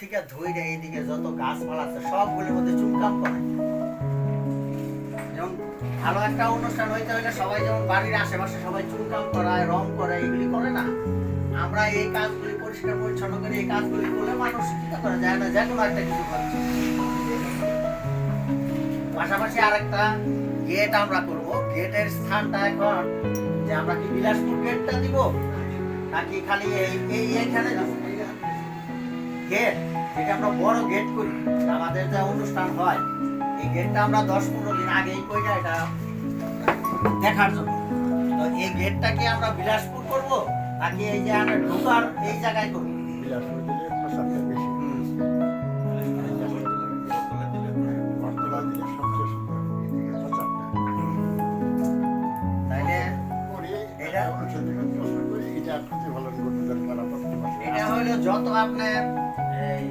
থেকে ধুইরে এইদিকে যত গাছপালা আছে, সবগুলোর মধ্যে চুনকাম করে। যেমন ভালো একটা অনুষ্ঠান হইতে হলে সবাই যেমন বাড়ির আশেপাশে সবাই চুনকাম করায়, রং করে এগুলি করে না। আমরা এই কাজগুলি পরিষ্কার পরিচ্ছন্ন করে এই কাজগুলি করলে মানুষ কি করা, যায় না, যে কোনো একটা কিছু করছে পাশাপাশি আরেকটা গেট আমরা করব। গেটের স্থানটা এখন যে আমরা কি বিলাসপুর গেটটা দিব? নাকি খালি এই এইখানে দিব গেট যেটা আমরা বড় গেট করি আমাদের যে অনুষ্ঠান হয়, এই গেটটা আমরা দশ পনেরো দিন আগেই কইরা এটা দেখার জন্য। তো এই গেটটা কি আমরা বিলাসপুর করব নাকি এই যে আমরা ঢোকার এই জায়গায় করব। যত আপনার এই,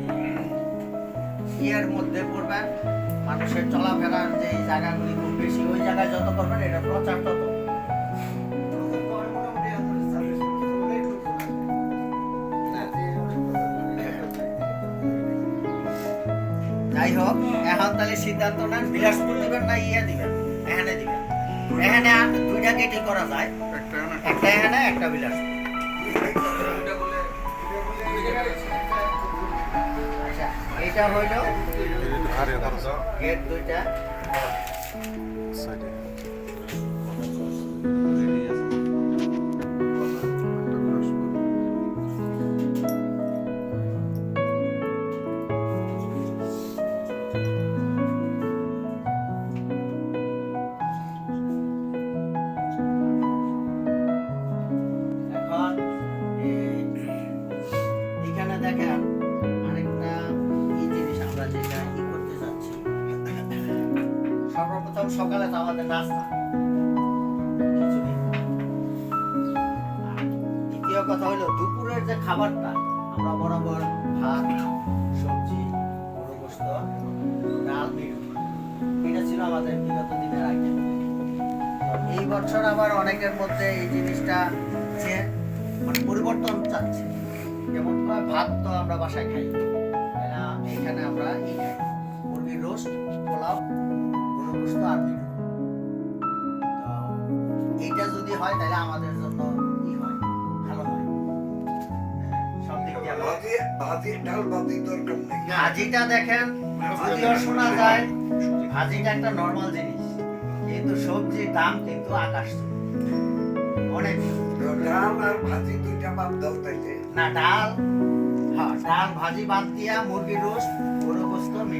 ইয়ের মধ্যে করবেন মানুষের চলাফেরার যে জায়গাগুলি খুব বেশি, ওই জায়গায় যত করবেন এটা প্রচার তত। যাই হোক, এখন তাহলে সিদ্ধান্ত নেন, বিলাসপুর দিবেন না ইয়ে দিবেন, এখানে দিবেন। এখানে দুইটা গেটই করা যায়, একটা এখানে, একটা বিলাসপুর। আচ্ছা এইটা হইল গেট দুইটা। সর্বপ্রথম সকালে তো আমাদের নাস্তা। দ্বিতীয় কথা হলো, দুপুরের যে খাবারটা, আমরা বরাবর ভাত, সবজি গোস্ত, ডাল মিট এটা ছিল আমাদের বিগত দিনের আইটেম এই বছর আবার অনেকের মধ্যে এই জিনিসটা যে মানে পরিবর্তন চাচ্ছে। যেমন ভাত তো আমরা বাসায় খাই। এখানে আমরা ই খাই। মুরগির রোস্ট, পোলাও আর এইটা যদি হয় তাহলে আমাদের জন্য হয় ভালো হয়। দেখেন যদিও শোনা যায় ভাজিটা একটা নর্মাল জিনিস। কিন্তু সবজির দাম কিন্তু আকাশ। অনেক। না ডাল হ্যাঁ ডাল ভাজি বাদ দিয়া মুরগির রোস্ট গরু গোস্ত হলে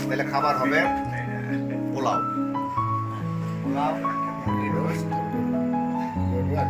তাহলে খাবার হবে পোলাও পোলাও রোস্ট আর